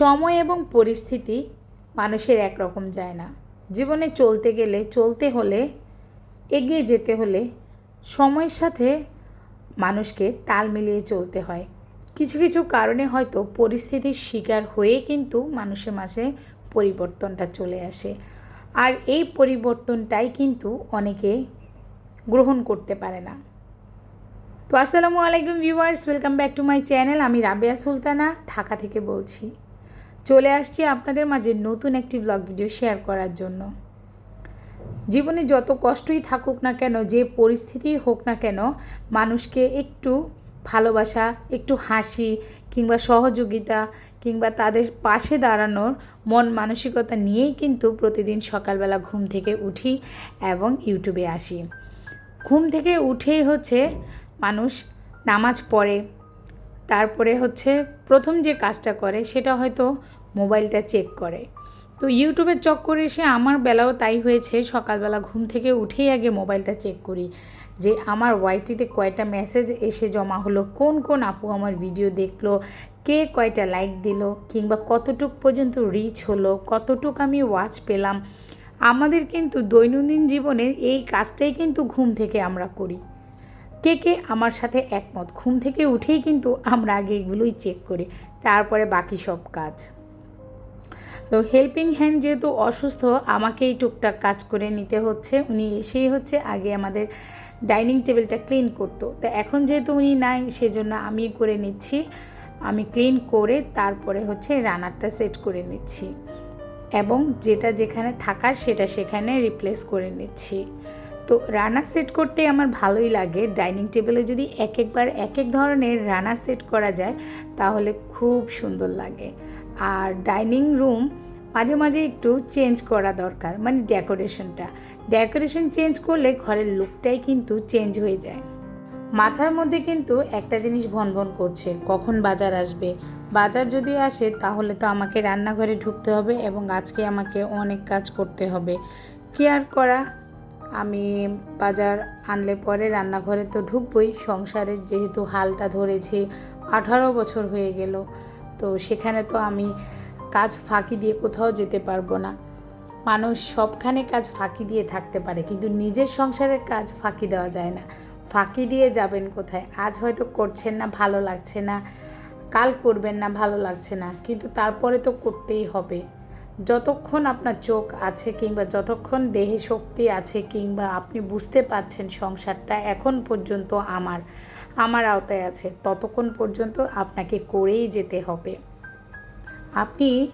সময় এবং পরিস্থিতি মানুষের একরকম যায় না। জীবনে চলতে গেলে, চলতে হলে, এগিয়ে যেতে হলে সময়ের সাথে মানুষকে তাল মিলিয়ে চলতে হয়। কিছু কিছু কারণে হয়তো পরিস্থিতির শিকার হয়ে কিন্তু মানুষের মাঝে পরিবর্তনটা চলে আসে। আর এই পরিবর্তনটাই কিন্তু অনেকে গ্রহণ করতে পারে না। তো আসসালামু আলাইকুম viewers, welcome back to my channel. আমি রাবেয়া সুলতানা, ঢাকা থেকে বলছি। চলে আসছি আপনাদের মাঝে নতুন একটি ব্লগ ভিডিও শেয়ার করার জন্য। জীবনে যত কষ্টই থাকুক না কেন, যে পরিস্থিতি হোক না কেন, মানুষকে একটু ভালোবাসা, একটু হাসি কিংবা সহযোগিতা কিংবা তাদের পাশে দাঁড়ানোর মন মানসিকতা নিয়েই কিন্তু প্রতিদিন সকালবেলা ঘুম থেকে উঠি এবং ইউটিউবে আসি। ঘুম থেকে উঠেই হচ্ছে মানুষ নামাজ পড়ে, তারপরে হচ্ছে প্রথম যে কাজটা করে সেটা হয়তো মোবাইলটা চেক করে। তো ইউটিউবের চক্করে এসে আমার বেলাও তাই হয়েছে। সকালবেলা ঘুম থেকে উঠেই আগে মোবাইলটা চেক করি যে আমার ওয়াইটিতে কয়টা মেসেজ এসে জমা হলো, কোন কোন আপু আমার ভিডিও দেখল, কে কয়টা লাইক দিল, কিংবা কতটুক পর্যন্ত রিচ হলো, কতটুক আমি ওয়াচ পেলাম। আমাদের কিন্তু দৈনন্দিন জীবনের এই কাজটাই কিন্তু ঘুম থেকে আমরা করি। কে কে আমার সাথে একমত? ঘুম থেকে উঠেই কিন্তু আমরা আগে এগুলোই চেক করি। তারপরে বাকি সব কাজ। তো হেল্পিং হ্যান্ড যেহেতু অসুস্থ, আমাকেই টুকটাক কাজ করে নিতে হচ্ছে। উনি এসেই হচ্ছে আগে আমাদের ডাইনিং টেবিলটা ক্লিন করতো। তো এখন যেহেতু উনি নাই, সেজন্য আমি করে নিচ্ছি। আমি ক্লিন করে তারপরে হচ্ছে রানারটা সেট করে নিচ্ছি। এবং যেটা যেখানে থাকার, সেটা সেখানে রিপ্লেস করে নিচ্ছি। তো রানার সেট করতে আমার ভালোই লাগে। ডাইনিং টেবিলে যদি এক একবার এক এক ধরনের রানার সেট করা যায়, তাহলে খুব সুন্দর লাগে। আর ডাইনিং রুম মাঝে মাঝে একটু চেঞ্জ করা দরকার মানে ডেকোরেশনটা। ডেকোরেশন চেঞ্জ করলে ঘরের লুকটাই কিন্তু চেঞ্জ হয়ে যায়। মাথার মধ্যে কিন্তু একটা জিনিস ভন ভন করছে, কখন বাজার আসবে। বাজার যদি আসে, তাহলে তো আমাকে রান্নাঘরে ঢুকতে হবে এবং আজকে আমাকে অনেক কাজ করতে হবে। কেয়ার করা আমি বাজার আনলে পরে রান্নাঘরে তো ঢুকবই। সংসারের যেহেতু হালটা ধরেছি, আঠারো বছর হয়ে গেল। তো সেখানে তো আমি কাজ ফাঁকি দিয়ে কোথাও যেতে পারব না। মানুষ সবখানে কাজ ফাঁকি দিয়ে থাকতে পারে, কিন্তু নিজের সংসারের কাজ ফাঁকি দেওয়া যায় না। ফাঁকি দিয়ে যাবেন কোথায়? আজ হয়তো করছেন না, ভালো লাগছে না। কাল করবেন না, ভালো লাগছে না। কিন্তু তারপরে তো করতেই হবে। যতক্ষণ আপনার চোখ আছে কিংবা যতক্ষণ দেহে শক্তি আছে কিংবা আপনি বুঝতে পারছেন সংসারটা এখন পর্যন্ত আমার আমার আওতায় আছে, ততক্ষণ পর্যন্ত আপনাকে করেই যেতে হবে। আপনি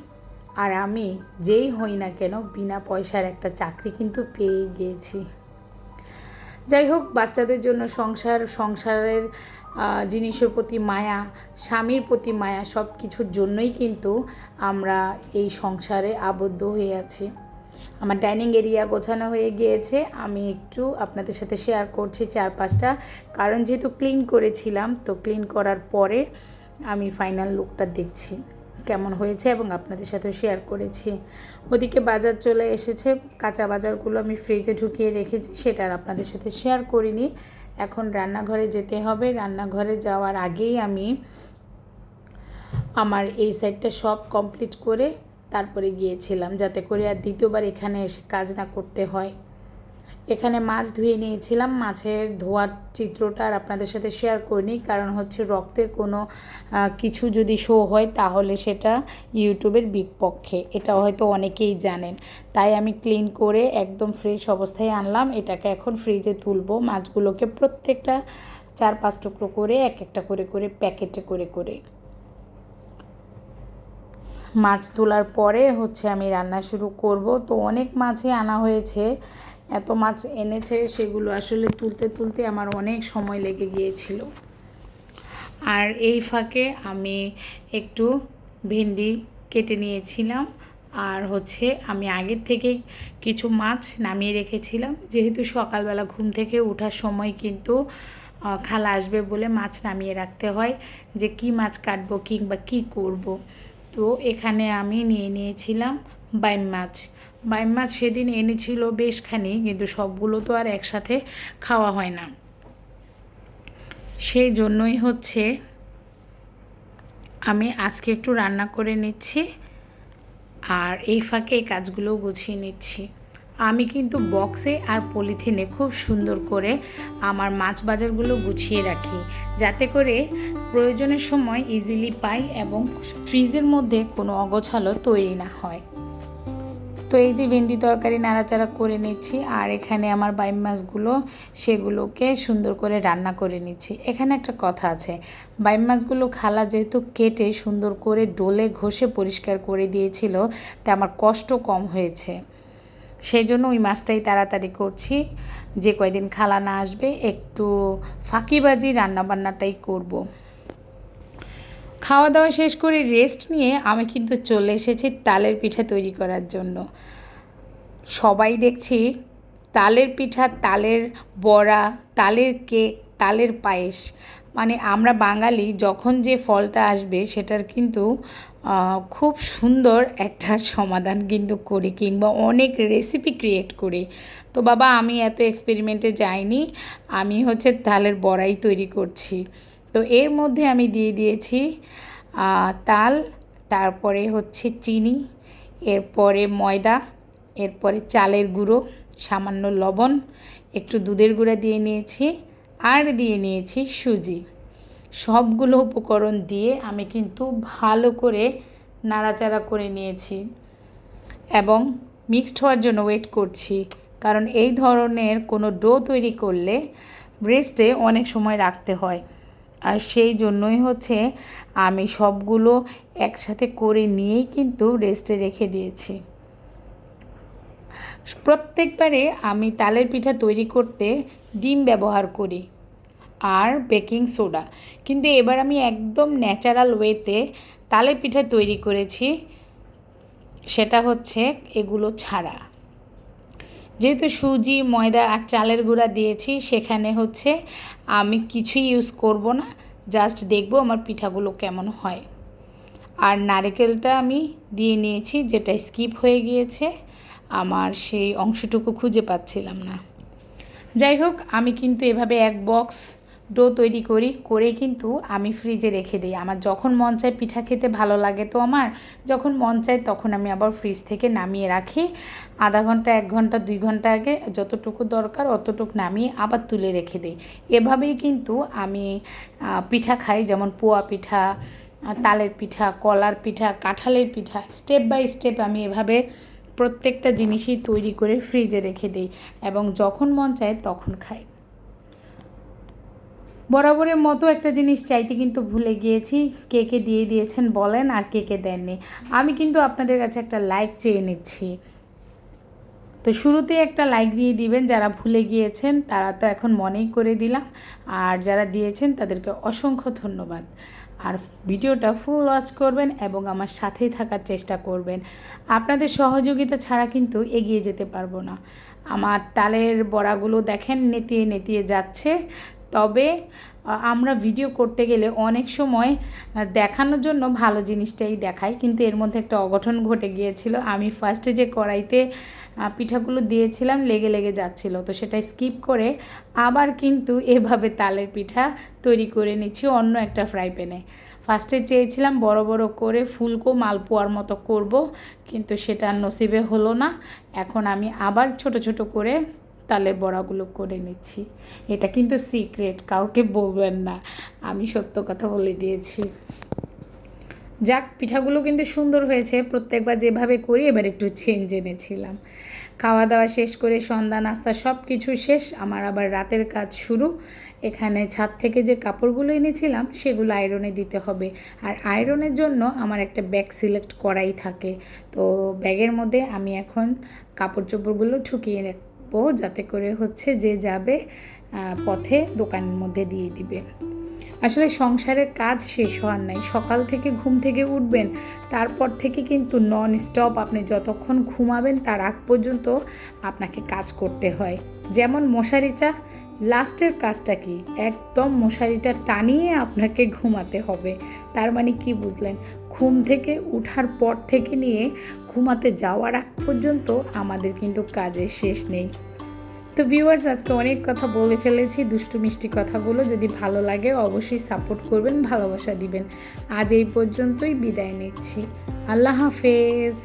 আর আমি যেই হই না কেন বিনা পয়সার একটা চাকরি কিন্তু পেয়ে গিয়েছি। যাই হোক বাচ্চাদের জন্য সংসার, সংসারের জিনিসের প্রতি মায়া, স্বামীর প্রতি মায়া সব কিছুর জন্যই কিন্তু আমরা এই সংসারে আবদ্ধ হয়ে আছি। আমার ডাইনিং এরিয়া গোছানো হয়ে গিয়েছে। আমি একটু আপনাদের সাথে শেয়ার করছি চার পাঁচটা কারণ যেহেতু ক্লিন করেছিলাম, তো ক্লিন করার পরে আমি ফাইনাল লুকটা দেখছি। কেমন হয়েছে এবং আপনাদের সাথে শেয়ার করেছি। ওদিকে বাজার চলে এসেছে। কাঁচা বাজারগুলো আমি ফ্রিজে ঢুকিয়ে রেখেছি, সেটা আর আপনাদের সাথে শেয়ার করিনি। এখন রান্নাঘরে যেতে হবে। রান্নাঘরে যাওয়ার আগেই আমি আমার এই সাইডটা সব কমপ্লিট করে তারপরে গিয়েছিলাম, যাতে করে আর দ্বিতীয়বার এখানে এসে কাজ না করতে হয়। এখানে মাছ ধুয়ে নিয়েছিলাম। মাছের ধোয়ার চিত্রটা আর আপনাদের সাথে শেয়ার করিনি। কারণ হচ্ছে রক্তের কোনো কিছু যদি শো হয় তাহলে সেটা ইউটিউবের বিপক্ষে। এটা হয়তো অনেকেই জানেন। তাই আমি ক্লিন করে একদম ফ্রেশ অবস্থায় আনলাম। এটাকে এখন ফ্রিজে তুলবো। মাছগুলোকে প্রত্যেকটা চার পাঁচ টুকরো করে, এক একটা করে করে প্যাকেটে করে করে। মাছ তোলার পরে হচ্ছে আমি রান্না শুরু করব। তো অনেক মাছই আনা হয়েছে। এত মাছ এনেছে সেগুলো আসলে তুলতে তুলতে আমার অনেক সময় লেগে গিয়েছিল। আর এই ফাঁকে আমি একটু ভেন্ডি কেটে নিয়েছিলাম। আর হচ্ছে আমি আগের থেকে কিছু মাছ নামিয়ে রেখেছিলাম। যেহেতু সকালবেলা ঘুম থেকে ওঠার সময় কিন্তু খালা আসবে বলে মাছ নামিয়ে রাখতে হয় যে কি মাছ কাটবো কিংবা কি করব। তো এখানে আমি নিয়ে নিয়েছিলাম বাইম মাছ। বাইম মাছ সেদিন এনেছিল বেশখানি, কিন্তু সবগুলো তো আর একসাথে খাওয়া হয় না। সেই জন্যই হচ্ছে আমি আজকে একটু রান্না করে নিচ্ছি আর এই ফাঁকে এই কাজগুলো গুছিয়ে নিচ্ছি। আমি কিন্তু বক্সে আর পলিথিনে খুব সুন্দর করে আমার মাছ বাজারগুলো গুছিয়ে রাখি। যাতে করে প্রয়োজনের সময় ইজিলি পাই এবং ফ্রিজের মধ্যে কোনো অগোছালো তৈরি না হয়। তো এই যে ভেন্ডি তরকারি নাড়াচাড়া করে নিচ্ছি, আর এখানে আমার বাইম মাছগুলো সেগুলোকে সুন্দর করে রান্না করে নিচ্ছি। এখানে একটা কথা আছে বাইম মাছগুলো খালা যেহেতু কেটে সুন্দর করে ডোলে ঘষে পরিষ্কার করে দিয়েছিল, তা আমার কষ্ট কম হয়েছে। সেই জন্য ওই মাছটাই তাড়াতাড়ি করছি। যে কয়দিন খালা না আসবে, একটু ফাঁকিবাজি রান্নাবান্নাটাই করব। খাওয়া দাওয়া শেষ করে রেস্ট নিয়ে আমি কিন্তু চলে এসেছি তালের পিঠা তৈরি করার জন্য। সবাই দেখছি তালের পিঠা, তালের বড়া, তালের কেক তালের পায়েস। মানে আমরা বাঙালি যখন যে ফলটা আসবে সেটার কিন্তু খুব সুন্দর একটা সমাধান কিন্তু করি কিংবা অনেক রেসিপি ক্রিয়েট করি। তো বাবা, আমি এত এক্সপেরিমেন্টে যাইনি। আমি হচ্ছে তালের বড়াই তৈরি করছি। তো এর মধ্যে আমি দিয়ে দিয়েছি তাল, তারপরে হচ্ছে চিনি, এরপরে ময়দা, এরপরে চালের গুঁড়ো, সামান্য লবণ, একটু দুধের গুঁড়া দিয়ে নিয়েছি, আর দিয়ে নিয়েছি সুজি। সবগুলো উপকরণ দিয়ে আমি কিন্তু ভালো করে নাড়াচাড়া করে নিয়েছি এবং মিক্সড হওয়ার জন্য ওয়েট করছি, কারণ এই ধরনের কোনো ডো তৈরি করলে ব্রেস্টে অনেক সময় রাখতে হয়। আর সেই জন্যই হচ্ছে আমি সবগুলো একসাথে করে নিয়েই কিন্তু রেস্টে রেখে দিয়েছি। প্রত্যেকবারে আমি তালের পিঠা তৈরি করতে ডিম ব্যবহার করি আর বেকিং সোডা কিন্তু এবার আমি একদম ন্যাচারাল ওয়েতে তালের পিঠা তৈরি করেছি, সেটা হচ্ছে এগুলো ছাড়া। যেহেতু সুজি, ময়দা আর চালের গুঁড়া দিয়েছি, সেখানে হচ্ছে আমি কিছুই ইউজ করব না। জাস্ট দেখব আমার পিঠাগুলো কেমন হয়। আর নারকেলটা আমি দিয়ে নিয়েছি, যেটা স্কিপ হয়ে গিয়েছে। আমার সেই অংশটুকু খুঁজে পাচ্ছিলাম না। যাই হোক, আমি কিন্তু এভাবে এক বক্স ডো তৈরি করি, করে কিন্তু আমি ফ্রিজে রেখে দিই। আমার যখন মন চায় পিঠা খেতে ভালো লাগে তো আমার, যখন মন চায় তখন আমি আবার ফ্রিজ থেকে নামিয়ে রাখি। আধা ঘণ্টা, এক ঘণ্টা, দুই ঘণ্টা আগে যতটুকু দরকার অতটুকু নামিয়ে আবার তুলে রেখে দিই। এভাবেই কিন্তু আমি পিঠা খাই, যেমন পোয়া পিঠা তালের পিঠা, কলার পিঠা, কাঁঠালের পিঠা। স্টেপ বাই স্টেপ আমি এভাবে প্রত্যেকটা জিনিসই তৈরি করে ফ্রিজে রেখে দিই এবং যখন মন চায় তখন খাই। বরাবরের মতো একটা জিনিস চাইতে কিন্তু ভুলে গিয়েছি। কে কে দিয়ে দিয়েছেন বলেন আর কে কে দেননি। আমি কিন্তু আপনাদের কাছে একটা লাইক চেয়ে নিচ্ছি। তো শুরুতে একটা লাইক দিয়ে দিবেন, যারা ভুলে গিয়েছেন তারা তো এখন মনেই করে দিলাম। আর যারা দিয়েছেন তাদেরকে অসংখ্য ধন্যবাদ। আর ভিডিওটা ফুল ওয়াচ করবেন এবং আমার সাথেই থাকার চেষ্টা করবেন। আপনাদের সহযোগিতা ছাড়া কিন্তু এগিয়ে যেতে পারব না। আমার তালের বড়াগুলো দেখেন নেতিয়ে নেতিয়ে যাচ্ছে। তবে আমরা ভিডিও করতে গেলে অনেক সময় দেখানোর জন্য ভালো জিনিসটাই দেখাই। কিন্তু এর মধ্যে একটা অঘটন ঘটে গিয়েছিল। আমি ফার্স্টে যে কড়াইতে পিঠাগুলো দিয়েছিলাম, লেগে লেগে যাচ্ছিল। তো সেটা স্কিপ করে আবার কিন্তু এভাবে তালের পিঠা তৈরি করে নিচ্ছি অন্য একটা ফ্রাই প্যানে ফার্স্টে চেয়েছিলাম বড় বড় করে ফুলকো মালপোয়ার মতো করব, কিন্তু সেটা নসিবে হলো না। এখন আমি আবার ছোট ছোট করে তালের বড়াগুলো করে নিচ্ছি। এটা কিন্তু সিক্রেট, কাউকে বলবেন না। আমি সত্য কথা বলে দিয়েছি। যাক, পিঠাগুলো কিন্তু সুন্দর হয়েছে। প্রত্যেকবার যেভাবে করি, এবার একটু চেঞ্জ এনেছিলাম। খাওয়া দাওয়া শেষ করে সন্ধ্যা, নাস্তা সব কিছু শেষ। আমার আবার রাতের কাজ শুরু। এখানে ছাদ থেকে যে কাপড়গুলো এনেছিলাম, সেগুলো আয়রনে দিতে হবে। আর আয়রনের জন্য আমার একটা ব্যাগ সিলেক্ট করাই থাকে। তো ব্যাগের মধ্যে আমি এখন কাপড় চোপড়গুলো ঠুকিয়ে যাতে করে হচ্ছে যে যাবে পথে দোকানের মধ্যে দিয়ে দিবে। আসলে সংসারের কাজ শেষ হওয়ার নাই। সকাল থেকে ঘুম থেকে উঠবেন, তারপর থেকে কিন্তু নন স্টপ আপনি যতক্ষণ ঘুমাবেন তার আগ পর্যন্ত আপনাকে কাজ করতে হয়। যেমন মশারিটা লাস্টের কাজটা কি? একদম মশারিটা টানিয়ে আপনাকে ঘুমাতে হবে। তার মানে কি বুঝলেন? ঘুম থেকে উঠার পর থেকে নিয়ে ঘুমাতে যাওয়ার আগ পর্যন্ত আমাদের কিন্তু কাজের শেষ নেই। তো ভিউয়ার্স আজকে অনেক কথা বলে ফেলেছি, দুষ্টু মিষ্টি কথাগুলো। যদি ভালো লাগে অবশ্যই সাপোর্ট করবেন, ভালোবাসা দিবেন। আজ এই পর্যন্তই বিদায় নিচ্ছি। আল্লাহ হাফেজ।